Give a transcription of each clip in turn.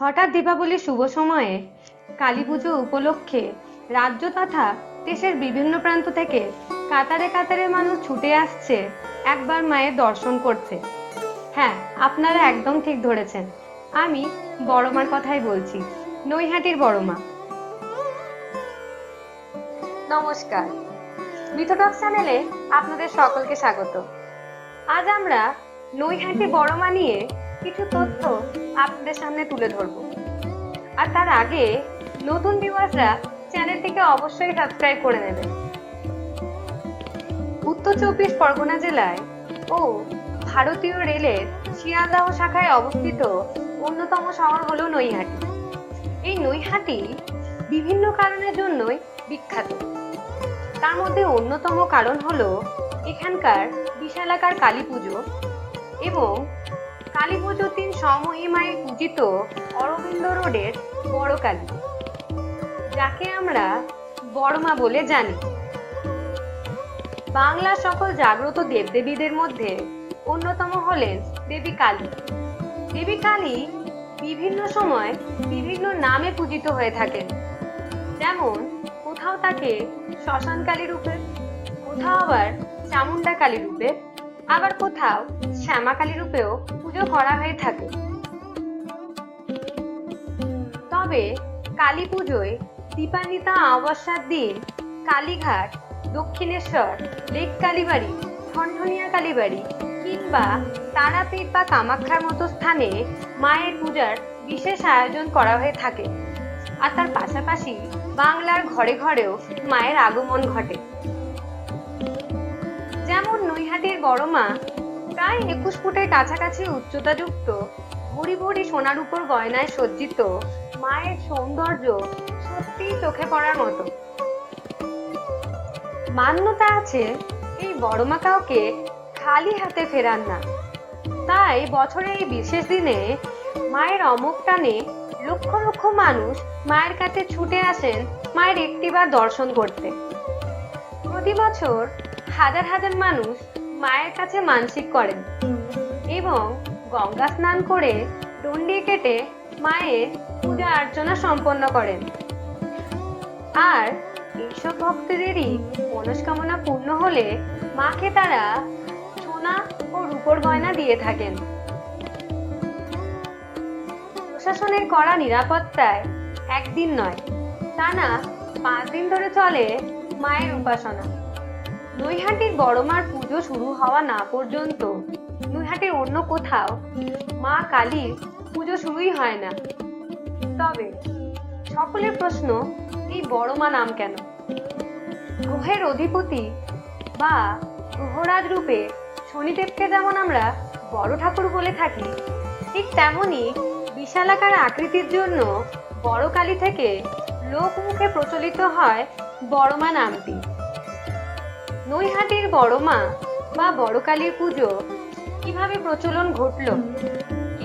হঠাৎ দীপাবলির শুভ সময়ে, কালী পুজো উপলক্ষে রাজ্য তথা দেশের বিভিন্ন প্রান্ত থেকে কাতারে কাতারে মানুষ ছুটে আসছে, একবার মায়ের দর্শন করতে। হ্যাঁ আপনারা একদম ঠিক ধরেছেন। আমি বড়মার কথাই বলছি, নৈহাটির বড়মা। নমস্কার। মিথোটক চ্যানেলে আপনাদের সকলকে স্বাগত। আজ আমরা নৈহাটি বড়মা নিয়ে কিছু তথ্য আপনাদের সামনে তুলে ধরব। আর তার আগে নতুন ভিউয়ার্সরা চ্যানেলটিকে অবশ্যই সাবস্ক্রাইব করে নেবেন। উত্তর চব্বিশ পরগনা জেলায় ও ভারতীয় রেলের শিয়ালদাহ শাখায় অবস্থিত অন্যতম শহর হল নৈহাটি। এই নৈহাটি বিভিন্ন কারণের জন্যই বিখ্যাত। তার মধ্যে অন্যতম কারণ হল এখানকার বিশালাকার কালী পুজো এবং কালী পুজোর দিন সমহিমায় পূজিত অরবিন্দ রোডের বড় কালী যাকে আমরা বড়মা বলে জানি। বাংলার সকল জাগ্রত দেবদেবীদের মধ্যে অন্যতম হলেন দেবী কালী। দেবী কালী বিভিন্ন সময় বিভিন্ন নামে পূজিত হয়ে থাকেন। যেমন, কোথাও তাকে শ্মশান কালী রূপে, কোথাও আবার চামুন্ডা কালী রূপে আবার কোথাও শ্যামা কালী রূপেও পুজো করা হয়ে থাকে। তবে কালী পুজোয় দীপান্বিতা অমাবস্যার দিন কালীঘাট, দক্ষিণেশ্বর, লেক কালীবাড়ি, ঠনঠনিয়া কালীবাড়ি কিংবা তারাপীঠ বা কামাখ্যার মতো স্থানে মায়ের পূজার বিশেষ আয়োজন করা হয়ে থাকে। আর তার পাশাপাশি বাংলার ঘরে ঘরেও মায়ের আগমন ঘটে। যেমন নৈহাটির বড় মা, প্রায় একুশ ফুটের কাছাকাছি উচ্চতাযুক্ত, ভরি ভরি সোনার উপর গয়নায় সজ্জিত, মায়ের সৌন্দর্য সত্যিই চোখে পড়ার মতো। মান্যতা আছে, এই বড়মা কাউকে খালি হাতে ফেরান না। তাই বছরের এই বিশেষ দিনে মায়ের অমুক টানে লক্ষ লক্ষ মানুষ মায়ের কাছে ছুটে আসেন মায়ের একটিবার দর্শন করতে। প্রতি বছর হাজার হাজার মানুষ মায়ের কাছে মানসিক করেন এবং গঙ্গা স্নান করে দণ্ডি কেটে মায়ের পূজা অর্চনা সম্পন্ন করেন। আর এইসব ভক্তদেরই মনস্কামনা পূর্ণ হলে মাকে তারা সোনা ও রূপোর গয়না দিয়ে থাকেন। প্রশাসনের কড়া নিরাপত্তায় একদিন নয়, টানা পাঁচ দিন ধরে চলে মায়ের উপাসনা। নৈহাটির বড়মার পুজো শুরু হওয়া না পর্যন্ত। নৈহাটির অন্য কোথাও মা কালীর পুজো শুরুই হয় না। তবে সকলের প্রশ্ন, এই বড় মা নাম কেন? গ্রহের অধিপতি বা গ্রহরাজ রূপে শনিদেবকে যেমন আমরা বড় ঠাকুর বলে থাকি, ঠিক তেমনই বিশালাকার আকৃতির জন্য বড় কালী থেকে লোকমুখে প্রচলিত হয় বড়মা নামটি। নৈহাটির বড়মা বা বড় কালীর পুজো কীভাবে প্রচলন ঘটলো?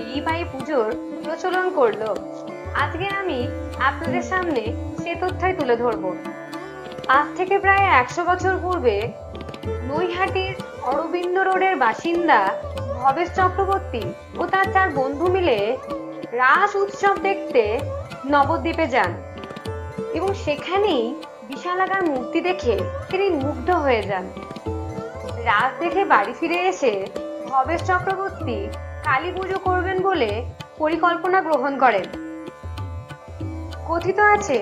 এই বা পুজোর প্রচলন করল? আজকে আমি আপনাদের সামনে সে তথ্যই তুলে ধরব। আজ থেকে প্রায় একশো বছর পূর্বে নৈহাটির অরবিন্দ রোডের বাসিন্দা ভবেশ চক্রবর্তী ও তার চার বন্ধু মিলে রাস উৎসব দেখতে নবদ্বীপে যান এবং সেখানেই বিশালাকার মূর্তি দেখে তিনি মুগ্ধ হয়ে যান। রাত দেখে বাড়ি ফিরে এসে ভবেশ চক্রবর্তী কালী পুজো করবেন বলে পরিকল্পনা গ্রহণ করেন। কথিত আছে,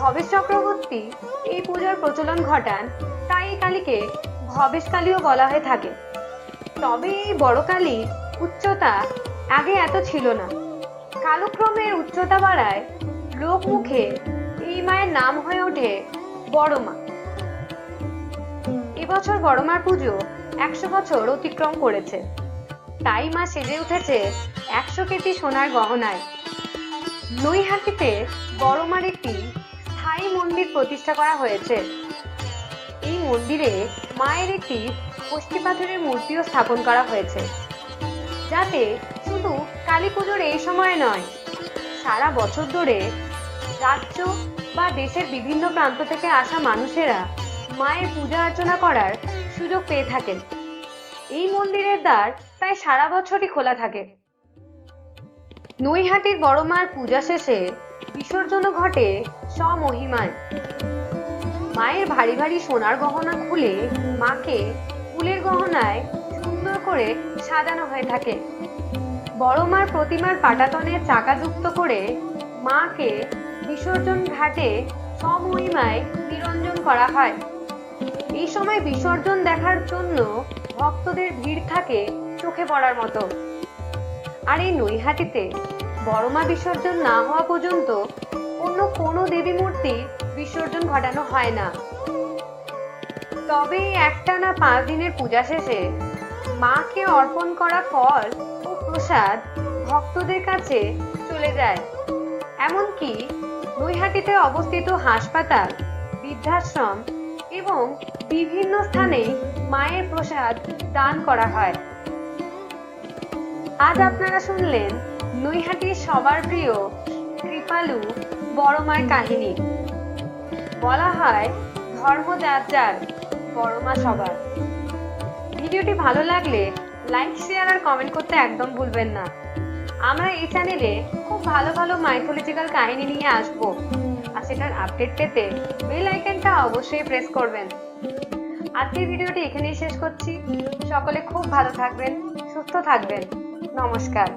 ভবেশ চক্রবর্তী এই পূজার প্রচলন ঘটান তাই এই কালীকে ভবেশ কালীও বলা হয়ে থাকে। তবে এই বড় কালী উচ্চতা আগে এত ছিল না। কালক্রমে উচ্চতা বাড়ায় লোকমুখে মায়ের নাম হয়ে ওঠে বড় মা। এবছর বড় মার পুজো একশো বছর অতিক্রম করেছে। তাই মা সেজে উঠেছে একশো কেজি সোনার গহনায়। নৈহাটিতে বড়মার একটি স্থায়ী মন্দির প্রতিষ্ঠা করা হয়েছে। এই মন্দিরে মায়ের একটি কষ্টি পাথরের মূর্তিও স্থাপন করা হয়েছে। যাতে শুধু কালী পুজোর এই সময় নয়, সারা বছর ধরে রাজ্য বা দেশের বিভিন্ন প্রান্ত থেকে আসা মানুষেরা মায়ের পূজা অর্চনা করার সুযোগ পেয়ে থাকেন। এই মন্দিরের দ্বার প্রায় সারা বছরই খোলা থাকে। নৈহাটির বড় মার পূজা শেষে বিসর্জনও ঘটে স্বমহিমায়। মায়ের ভারী ভারী সোনার গহনা খুলে মাকে ফুলের গহনায় সুন্দর করে সাজানো হয়ে থাকে। বড় মার প্রতিমার পাটাতনে চাকা যুক্ত করে মাকে বিসর্জন ঘাটে সমহিমায় নিরঞ্জন করা হয়। এই সময় বিসর্জন দেখার জন্য ভক্তদের ভিড় থাকে চোখে পড়ার মতো। আর এই নৈহাটিতে বড়মা বিসর্জন না হওয়া পর্যন্ত অন্য কোনো দেবী মূর্তি বিসর্জন ঘটানো হয় না। তবে এই একটানা পাঁচ দিনের পূজা শেষে মাকে অর্পণ করা ফল ও প্রসাদ ভক্তদের কাছে চলে যায়। এমনকি নৈহাটিতে অবস্থিত হাসপাতাল, বৃদ্ধাশ্রম এবং বিভিন্ন স্থানে মায়ের প্রসাদ দান করা হয়। আজ আপনারা শুনলেন নৈহাটির সবার প্রিয় কৃপালু বড় মায়ের কাহিনী। বলা হয় ধর্ম যার যার বড় মা সবার। ভিডিওটি ভালো লাগলে লাইক, শেয়ার আর কমেন্ট করতে একদম ভুলবেন না। আমরা এই চ্যানেলে খুব ভালো ভালো মাইথোলজিক্যাল কাহিনী নিয়ে আসব। আর সেটার আপডেট পেতে বেল আইকনটা অবশ্যই প্রেস করবেন। আজকের ভিডিওটি এখানেই শেষ করছি। সকলে খুব ভালো থাকবেন, সুস্থ থাকবেন। নমস্কার।